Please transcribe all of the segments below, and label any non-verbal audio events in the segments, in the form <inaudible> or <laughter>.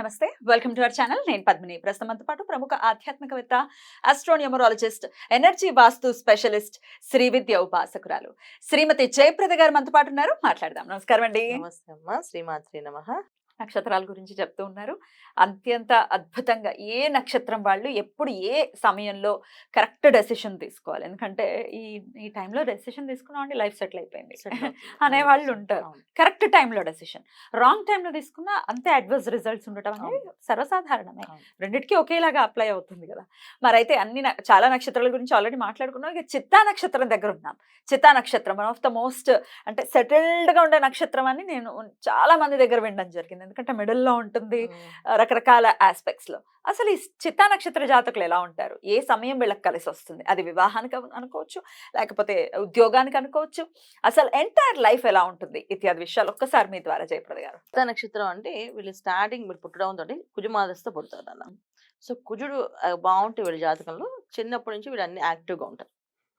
నమస్తే. Welcome to our channel. నేను పద్మిని. ప్రస్తుతం పాటు ప్రముఖ ఆధ్యాత్మికవేత్త astronumerologist energy vastu specialist Shri Vidya ఉపాసకురాలు Shrimati Jayaprada గారు మనతో పాటు ఉన్నారు. మాట్లాడదాం. నమస్కారం అండి. నమస్తే అమ్మ. శ్రీమాత్రి నమ. నక్షత్రాల గురించి చెప్తూ ఉన్నారు. అత్యంత అద్భుతంగా ఏ నక్షత్రం వాళ్ళు ఎప్పుడు ఏ సమయంలో కరెక్ట్ డెసిషన్ తీసుకోవాలి. ఎందుకంటే ఈ ఈ టైంలో డెసిషన్ తీసుకున్నాం అండి లైఫ్ సెటిల్ అయిపోయింది. <laughs> అనేవాళ్ళు ఉంటారు. కరెక్ట్ టైంలో డెసిషన్. రాంగ్ టైంలో తీసుకున్నా అంతే అడ్వర్స్ రిజల్ట్స్ ఉండటం అనేది. సర్వసాధారణమే. రెండిటికి ఒకేలాగా అప్లై అవుతుంది కదా. మరి అయితే అన్ని చాలా నక్షత్రాల గురించి ఆల్రెడీ మాట్లాడుకున్నాం. ఇక చిత్తా నక్షత్రం దగ్గర ఉన్నాం. చిత్తా నక్షత్రం వన్ ఆఫ్ ద మోస్ట్ అంటే సెటిల్డ్గా ఉండే నక్షత్రం అని నేను చాలా మంది దగ్గర వినడం జరిగింది. ఎందుకంటే మిడిల్లో ఉంటుంది రకరకాల ఆస్పెక్ట్స్లో అసలు ఈ చిత్తా నక్షత్ర జాతకులు ఎలా ఉంటారు? ఏ సమయం వీళ్ళకి కలిసి వస్తుంది? అది వివాహానికి అను- అనుకోవచ్చు లేకపోతే ఉద్యోగానికి అనుకోవచ్చు. అసలు ఎంటైర్ లైఫ్ ఎలా ఉంటుంది? ఇత్యాది విషయాలు ఒక్కసారి మీ ద్వారా జయప్రద గారు. ఉత్త నక్షత్రం అంటే వీళ్ళు స్టార్టింగ్ మీరు పుట్టడం తోటి కుజుమాదస్తో పుడతారు అన్న. సో కుజుడు బాగుంటే వీళ్ళ జాతకంలో చిన్నప్పటి నుంచి వీళ్ళు అన్ని యాక్టివ్గా ఉంటారు.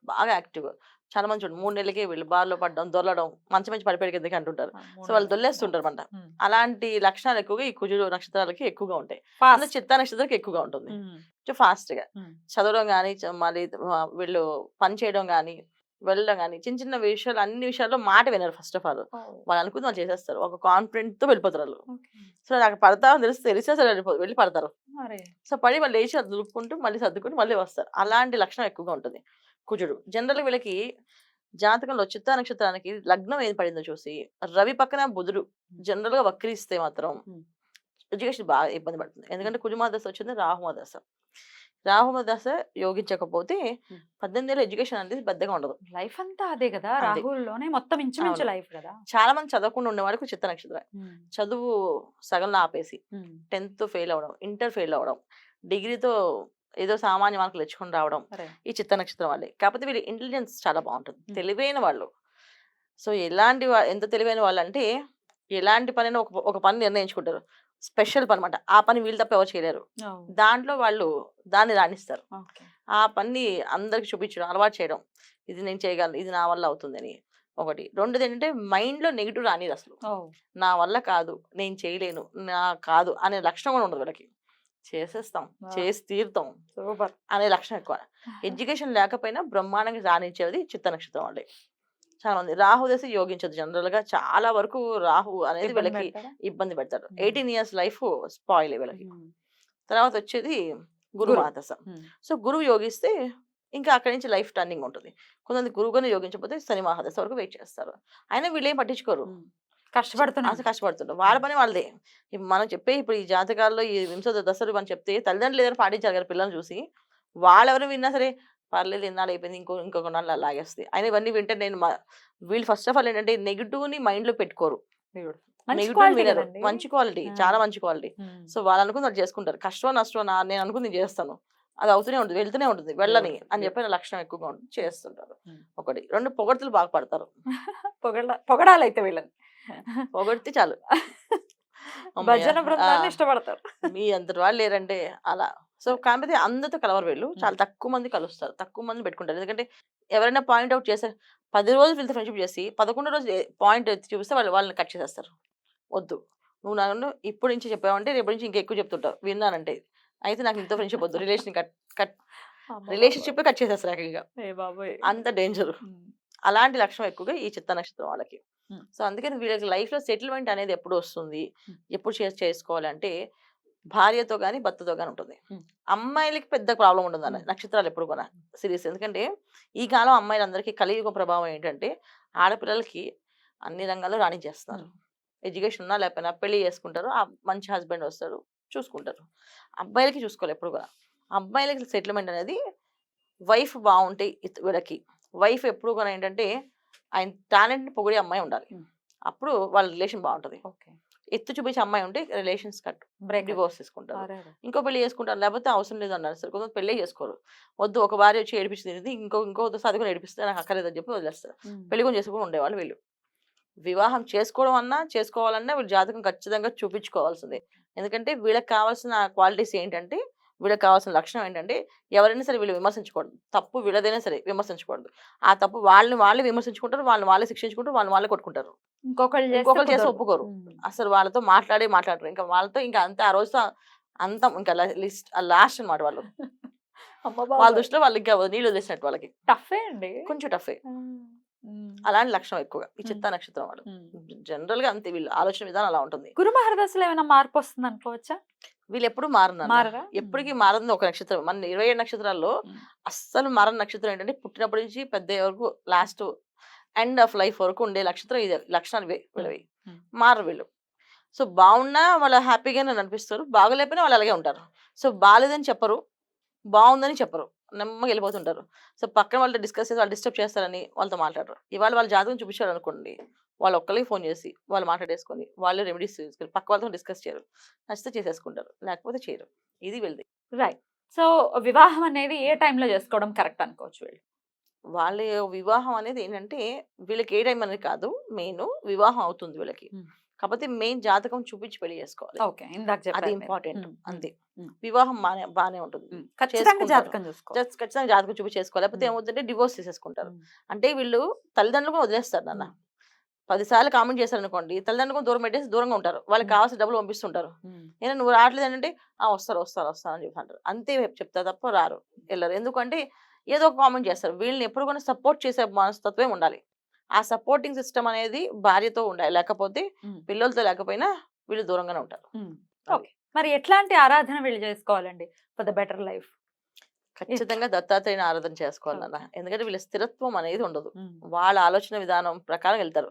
బాగా యాక్టివ్ చాలా మంది చూడండి మూడు నెలలకే వీళ్ళు బార్లో పడడం దొరలడం మంచి మంచి పడిపోయి కిందకి అంటుంటారు. సో వాళ్ళు దొల్లేస్తుంటారు అనమాట అలాంటి లక్షణాలు ఎక్కువగా ఈ కుజుడు నక్షత్రాలకి ఎక్కువగా ఉంటాయి. చిత్తా నక్షత్రాలకి ఎక్కువగా ఉంటుంది. ఫాస్ట్గా. చదవడం కానీ మళ్ళీ వీళ్ళు పని చేయడం కానీ వెళ్ళడం కానీ చిన్న చిన్న విషయాలు అన్ని విషయాల్లో మాట వినరు ఫస్ట్ ఆఫ్ ఆల్. వాళ్ళు అనుకుంది వాళ్ళు చేసేస్తారు. ఒక కాన్ఫిడెంట్తో వెళ్ళిపోతారు వాళ్ళు. సో నాకు పడతా అని తెలిసి తెలిసి అసలు వెళ్ళిపో వెళ్ళి పడతారు సో పడి వాళ్ళు లేచి దులుపుకుంటూ మళ్ళీ సర్దుకుంటూ మళ్ళీ వస్తారు. అలాంటి లక్షణం ఎక్కువగా ఉంటుంది. కుజుడు. జనరల్ వీళ్ళకి జాతకంలో చిత్తా నక్షత్రానికి లగ్నం ఏది పడిందో చూసి రవి పక్కన బుధుడు. జనరల్గా వక్రీస్తే మాత్రం. ఎడ్యుకేషన్ బాగా ఇబ్బంది పడుతుంది. ఎందుకంటే కుజుమా దశ వచ్చింది రాహుమ దశ రాహుమ దశ యోగించకపోతే. పద్దెనిమిది ఏళ్ళ ఎడ్యుకేషన్ అనేది పెద్దగా ఉండదు. లైఫ్ అంతా అదే కదా. రాహుల్లోనే మొత్తం ఇంచుమించు. లైఫ్ కదా! చాలా మంది చదవకుండా ఉండే వాళ్ళకి చిత్త నక్షత్రం. చదువు సగంలో ఆపేసి టెన్త్ ఫెయిల్ అవ్వడం ఇంటర్ ఫెయిల్ అవ్వడం డిగ్రీతో ఏదో సామాన్య మార్కులు తెచ్చుకొని రావడం. ఈ చిత్త నక్షత్రం వాళ్ళే. కాకపోతే వీళ్ళ ఇంటెలిజెన్స్ చాలా బాగుంటుంది. తెలివైన వాళ్ళు. సో ఎలాంటి ఎంత తెలివైన వాళ్ళు అంటే ఎలాంటి పని ఒక ఒక పని నిర్ణయించుకుంటారు. స్పెషల్ పని అనమాట ఆ పని వీళ్ళు తప్ప ఎవరు చేయలేరు. దాంట్లో వాళ్ళు దాన్ని రాణిస్తారు. ఆ పని అందరికి చూపించడం అలవాటు చేయడం. ఇది నేను చేయగలను ఇది నా వల్ల అవుతుందని ఒకటి. రెండోది ఏంటంటే మైండ్లో నెగిటివ్ రానిది అసలు. నా వల్ల కాదు నేను చేయలేను నా కాదు అనే లక్షణం కూడా ఉండదు వీళ్ళకి. చేసేస్తాం. చేసి తీరుతాం. సూపర్. అనే లక్షణం ఎక్కువ. ఎడ్యుకేషన్ లేకపోయినా బ్రహ్మాండంగా రాణించేది చిత్త నక్షత్రం వాళ్ళే చాలా మంది రాహు దశ యోగించదు. జనరల్గా చాలా వరకు రాహు అనేది వీళ్ళకి ఇబ్బంది పెడతారు. ఎయిటీన్ ఇయర్స్ లైఫ్ స్పాయిల్ వీళ్ళకి. తర్వాత వచ్చేది గురు. మహాదశ సో గురువు యోగిస్తే ఇంకా అక్కడి నుంచి లైఫ్ టర్నింగ్ ఉంటుంది. కొంతమంది గురువుగానే యోగించకపోతే శని మహాదశ వరకు వెయిట్ చేస్తారు. అయినా వీళ్ళు ఏం పట్టించుకోరు. కష్టపడుతున్నా. అసలు కష్టపడుతుంటారు వాళ్ళ పని వాళ్ళదే. మనం చెప్పే ఇప్పుడు ఈ జాతకాల్లో ఈ వింశ దశలు మనం చెప్తే తల్లిదండ్రులు ఏదైనా పాటించారు కదా పిల్లల్ని చూసి. వాళ్ళెవరు విన్నా సరే పర్లేదు ఇన్నాళ్ళు అయిపోయింది ఇంకో ఇంకొక నాళ్ళు లాగేస్తాయి. అయినా ఇవన్నీ వింటే నేను వీళ్ళు ఫస్ట్ ఆఫ్ ఆల్ ఏంటంటే నెగిటివ్ని మైండ్లో పెట్టుకోరు. నెగిటివ్ వినరు. మంచి క్వాలిటీ. చాలా మంచి క్వాలిటీ. సో వాళ్ళు అనుకుని వాళ్ళు చేసుకుంటారు. కష్టం నష్టం నా నేను అనుకుని నేను చేస్తాను. అది అవుతూనే ఉంటుంది వెళ్తూనే ఉంటుంది. వెళ్ళని అని చెప్పిన లక్షణం ఎక్కువగా ఉంటుంది. చేస్తుంటారు. ఒకటి. రెండు పొగడ్తలు బాగా పడతారు. <laughs> పొగడ పొగడాలైతే వీళ్ళని. పొగడితే చాలు. భజన బృందాన్ని. ఇష్టపడతారు. మీ అంతటి వాళ్ళు లేరంటే అలా. సో కాకపోతే అందరితో కలవరు వీళ్ళు. చాలా తక్కువ మంది కలుస్తారు. తక్కువ మంది పెట్టుకుంటారు. ఎందుకంటే ఎవరైనా పాయింట్ అవుట్ చేస్తే పది రోజులు వీళ్ళతో ఫ్రెండ్షిప్ చేసి పదకొండో రోజు పాయింట్ చూపిస్తే వాళ్ళు వాళ్ళని కట్ చేసేస్తారు. వద్దు. నువ్వు నన్ను ఇప్పుడు నుంచి చెప్పావంటే రేపు నుంచి ఇంకా ఎక్కువ చెప్తుంటావు. విన్నానంటే. అయితే నాకు ఇంత ఫ్రెండ్షిప్ వద్దు. Relation cut cut relationship cut చేసేస్తారు ఏకంగా. అంత డేంజర్. అలాంటి లక్షణం ఎక్కువగా ఈ చిత్త నక్షత్రం వాళ్ళకి. సో అందుకని వీళ్ళకి లైఫ్లో సెటిల్మెంట్ అనేది ఎప్పుడు వస్తుంది. ఎప్పుడు చేసుకోవాలంటే భార్యతో కానీ భర్తతో కానీ ఉంటుంది. అమ్మాయిలకి పెద్ద ప్రాబ్లం ఉండదు అన్న. నక్షత్రాలు ఎప్పుడు కూడా సిరీస్ ఎందుకంటే ఈ కాలం అమ్మాయిలందరికీ కలియుగ ప్రభావం ఏంటంటే ఆడపిల్లలకి అన్ని రంగాల్లో రాణించేస్తున్నారు ఎడ్యుకేషన్ ఉన్నా లేకపోయినా పెళ్ళి చేసుకుంటారు. ఆ మంచి హస్బెండ్ వస్తారు చూసుకుంటారు. అబ్బాయిలకి చూసుకోవాలి ఎప్పుడు కూడా. అబ్బాయిలకి సెటిల్మెంట్ అనేది వైఫ్ బాగుంటే వీళ్ళకి. వైఫ్ ఎప్పుడు కూడా ఏంటంటే ఆయన టాలెంట్ని పొగిడే అమ్మాయి ఉండాలి. అప్పుడు వాళ్ళ రిలేషన్ బాగుంటది ఓకే. ఎత్తు చూపించే అమ్మాయి ఉంటే రిలేషన్స్ కట్ బ్రేక్ డివోర్స్ తీసుకుంటారు ఇంకో పెళ్ళి చేసుకుంటారు. లేకపోతే అవసరం లేదు అన్నారు సరే కొంతమంది పెళ్ళి చేసుకోరు. వద్దు ఒక భార్య వచ్చి ఏడిపించింది ఇంకో ఇంకో చదువుకుని ఏడిపిస్తే నాకు అక్కర్లేదని చెప్పి వదిలేస్తారు. పెళ్ళి కొని చేసుకుని ఉండేవాళ్ళు వీళ్ళు. వివాహం చేసుకోవడం అన్నా చేసుకోవాలన్నా వీళ్ళ జాతకం ఖచ్చితంగా చూపించుకోవాల్సిందే. ఎందుకంటే వీళ్ళకి కావాల్సిన క్వాలిటీస్ ఏంటంటే వీళ్ళకి కావాల్సిన లక్షణం ఏంటంటే ఎవరైనా సరే వీళ్ళు విమర్శించకూడదు తప్పు వీళ్ళదైనా సరే విమర్శించకూడదు. ఆ తప్పు వాళ్ళని వాళ్ళే విమర్శించుకుంటారు వాళ్ళని వాళ్ళే శిక్షించుకుంటారు వాళ్ళని వాళ్ళే కొట్టుకుంటారు. ఇంకొకరు కుదరదు. ఒప్పుకోరు. అసలు వాళ్ళతో మాట్లాడే మాట్లాడరు. ఇంకా వాళ్ళతో ఇంకా అంతే ఆ రోజుతో అంతం ఇంకా లిస్ట్ లాస్ట్ అన్నమాట వాళ్ళు. <laughs> వాళ్ళ. దృష్టిలో వాళ్ళు ఇంకా నీళ్ళు వదిలేసినట్టు వాళ్ళకి. టఫే అండి. కొంచెం టఫే. అలాంటి లక్షణం ఎక్కువగా. ఈ. చిత్తా నక్షత్రం వాళ్ళు. జనరల్గా అంతే వీళ్ళు ఆలోచన విధానం అలా ఉంటుంది. గురు మహర్దశలో ఏమైనా మార్పు వస్తుంది అనుకోవచ్చా వీళ్ళు ఎప్పుడు మారను ఎప్పటికీ మారదు ఒక నక్షత్రం. మన ఇరవై ఏడు నక్షత్రాల్లో. అస్సలు మారని నక్షత్రం ఏంటంటే పుట్టినప్పటి నుంచి పెద్ద వరకు లాస్ట్ ఎండ్ ఆఫ్ లైఫ్ వరకు ఉండే నక్షత్రం ఇదే. లక్షణాలు వీళ్ళవి. మారరు వీళ్ళు. సో బాగున్నా వాళ్ళు హ్యాపీగానే అనిపిస్తారు. బాగలేకపోయినా వాళ్ళు అలాగే ఉంటారు. సో బాగాలేదని చెప్పరు. బాగుందని చెప్పరు. నెమ్మగా వెళ్ళిపోతుంటారు సో పక్కన వాళ్ళతో డిస్కస్ చేసి వాళ్ళు డిస్టర్బ్ చేస్తారని వాళ్ళతో మాట్లాడరు. ఇవాళ వాళ్ళ జాతకం చూపించారు అనుకోండి వాళ్ళు ఒక్కరికి ఫోన్ చేసి వాళ్ళు మాట్లాడేసుకొని వాళ్ళు రెమెడీస్ తీసుకెళ్ళి పక్క వాళ్ళతో డిస్కస్ చేయరు. నచ్చితే చేసేసుకుంటారు లేకపోతే చేయరు. ఇది వీళ్ళది. రైట్. సో వివాహం అనేది ఏ టైంలో చేసుకోవడం కరెక్ట్ అనుకోవచ్చు వీళ్ళు? వాళ్ళ వివాహం అనేది ఏంటంటే వీళ్ళకి ఏ టైం అనేది కాదు మెయిన్ వివాహం అవుతుంది వీళ్ళకి. కాకపోతే మెయిన్ జాతకం చూపించి పెళ్ళి చేసుకోవాలి ఓకే ఇందాక అది. ఇంపార్టెంట్ అంతే. వివాహం బానే బానే ఉంటుంది. ఖచ్చితంగా. జాతకం చూసుకో జస్ట్ ఖచ్చితంగా జాతకం చూపించి చేసుకోవాలి లేకపోతే. ఏమవుతుందంటే డివోర్స్ చేసేసుకుంటారు ఉమ్. అంటే వీళ్ళు తల్లిదండ్రులు కూడా వదిలేస్తారు నాన్న. పదిసార్లు కామెంట్ చేశారు అనుకోండి తల్లిదండ్రులు కూడా దూరం పెట్టేసి దూరంగా ఉంటారు వాళ్ళకి. కావాల్సిన డబ్బులు పంపిస్తుంటారు. నేను నువ్వు రావట్లేదు అంటే ఆ వస్తారు వస్తారు వస్తారు అని చెప్తారు అంతే చెప్తా తప్ప రారు వెళ్ళరు ఎందుకంటే ఏదో ఒక కామెంట్ చేస్తారు వీళ్ళని ఎప్పుడు కూడా సపోర్ట్ చేసే మనస్తత్వమే ఉండాలి ఆ సపోర్టింగ్ సిస్టమ్ అనేది భార్యతో ఉండాలి లేకపోతే. పిల్లలతో లేకపోయినా వీళ్ళు దూరంగానే ఉంటారు. ఓకే మరి ఎట్లాంటి ఆరాధన వీళ్ళు చేసుకోవాలండి ఫర్ ద బెటర్ లైఫ్ ఖచ్చితంగా దత్తాత్రేయని ఆరాధన చేసుకోవాలన్న. ఎందుకంటే వీళ్ళ స్థిరత్వం అనేది ఉండదు. వాళ్ళ ఆలోచన విధానం ప్రకారం వెళ్తారు.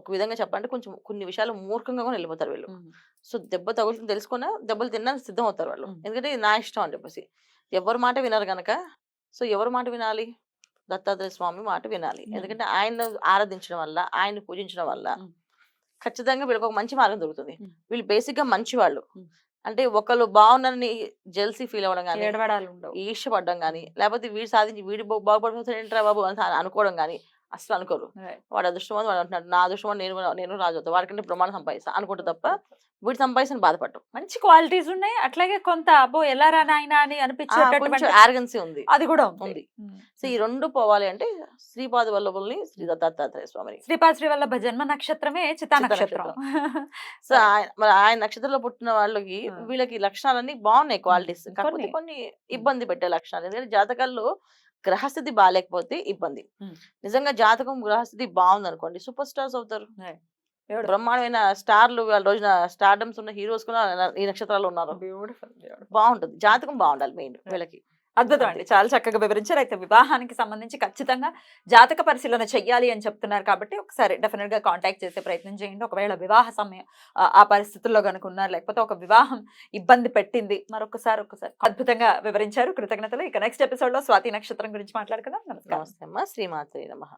ఒక విధంగా చెప్పాలంటే కొంచెం కొన్ని విషయాలు మూర్ఖంగా కూడా వెళ్ళిపోతారు వీళ్ళు. సో దెబ్బ తగులుతుంది తెలుసుకున్నా దెబ్బలు తినడానికి సిద్ధం అవుతారు వాళ్ళు. ఎందుకంటే ఇది నా ఇష్టం అని చెప్పేసి ఎవరి మాట వినరు గనక సో ఎవరి మాట వినాలి దత్తాత్రేయ స్వామి మాట వినాలి. ఎందుకంటే ఆయన ఆరాధించడం వల్ల ఆయన పూజించడం వల్ల. ఖచ్చితంగా వీళ్ళకి ఒక మంచి మార్గం దొరుకుతుంది. వీళ్ళు బేసిక్గా మంచి వాళ్ళు. అంటే ఒకళ్ళు బాగున్నారని జెల్సీ ఫీల్ అవ్వడం కానీ ఈర్ష్యపడడం కానీ లేకపోతే వీడు సాధించి వీడి బాగుపడిపోతాడు ఏంట్రా బాబు అని అనుకోవడం కానీ అసలు అనుకోరు. వాడు అదృష్టం వాడు అంటున్నాడు నా అదృష్టం నేను నేను రాజు అవుతా వాడికంటే ప్రమాణం సంపాదిస్తా అనుకుంటే తప్ప వీడు సంపాదించిన బాధపడటం మంచి క్వాలిటీస్ ఉన్నాయి. అట్లాగే కొంత అబ్బో ఎలా రా నాయనా అని అనిపించేటటువంటి ఆర్గన్సీ ఉంది. అది కూడా ఉంది. సో ఈ రెండు పోవాలి అంటే శ్రీపాద వల్లభుల్ని శ్రీ దత్తాత్రేయ స్వామిని. శ్రీపాద శ్రీ వల్లభ జన్మ నక్షత్రమే చితా చిత్తా నక్షత్రం. <laughs> సో ఆయన మరి ఆయన నక్షత్రంలో పుట్టిన వాళ్ళకి. వీళ్ళకి లక్షణాలన్నీ బాగున్నాయి క్వాలిటీస్. కాకపోతే కొన్ని. ఇబ్బంది పెట్టే లక్షణాలు. ఎందుకంటే జాతకాల్లో గ్రహస్థితి బాగాలేకపోతే ఇబ్బంది. నిజంగా జాతకం గ్రహస్థితి బాగుంది అనుకోండి సూపర్ స్టార్స్ అవుతారు. బ్రహ్మాండమైన స్టార్లు వాళ్ళ రోజున స్టార్డమ్స్ ఉన్న హీరోస్ కూడా ఈ నక్షత్రాలు ఉన్నారు. బాగుంటుంది. జాతకం బాగుండాలి మెయిన్ వీళ్ళకి. అద్భుతం అండి. చాలా చక్కగా వివరించారు. అయితే వివాహానికి సంబంధించి ఖచ్చితంగా జాతక పరిశీలన చెయ్యాలి అని చెప్తున్నారు కాబట్టి ఒకసారి డెఫినెట్గా కాంటాక్ట్ చేసే ప్రయత్నం చేయండి. ఒకవేళ వివాహ సమయం ఆ- పరిస్థితుల్లో కనుక ఉన్నారు లేకపోతే ఒక వివాహం ఇబ్బంది పెట్టింది మరొకసారి ఒకసారి అద్భుతంగా వివరించారు. కృతజ్ఞతలు. ఇక నెక్స్ట్ ఎపిసోడ్లో స్వాతి నక్షత్రం గురించి మాట్లాడుకుందాం. నమస్కారం. శ్రీమాత్రి నమ.